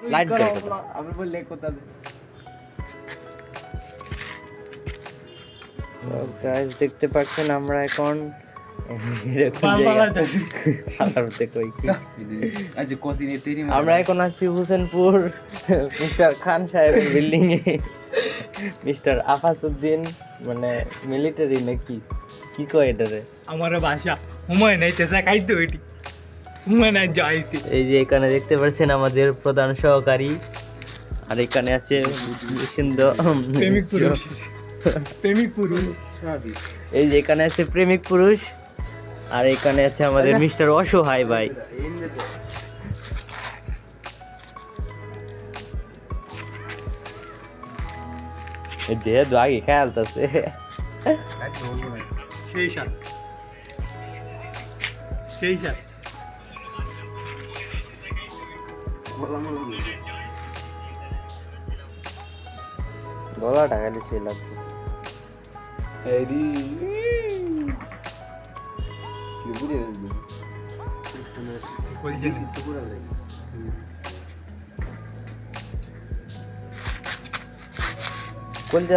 Light জ্বলবে আমি guys দেখতে পাচ্ছেন আমরা এখন? আচ্ছা আমরা এখন আছি হোসেনপুর মিস্টার খান সাহেবের বিল্ডিং এ। মিস্টার আফাসউদ্দিন মানে মিলিটারি নাকি? কি কয় এটারে? আমার বাসা হুমায় নাই তেসা খাইতে ওইটি নাই যাইতে। এই যে এখানে দেখতে পাচ্ছেন আমাদের প্রধান সহকারী। আর এখানে আছে সুন্দর প্রেমিক পুরুষ। প্রেমিক পুরুষ। এই যে এখানে আছে প্রেমিক পুরুষ। আর এখানে আছে আমাদের মিস্টার অসহায় ভাই। দেহে আগে খেয়ালতেছে। সেই সাত সেই గోలా టాగలి చేయలేదు ఇది కొంచెం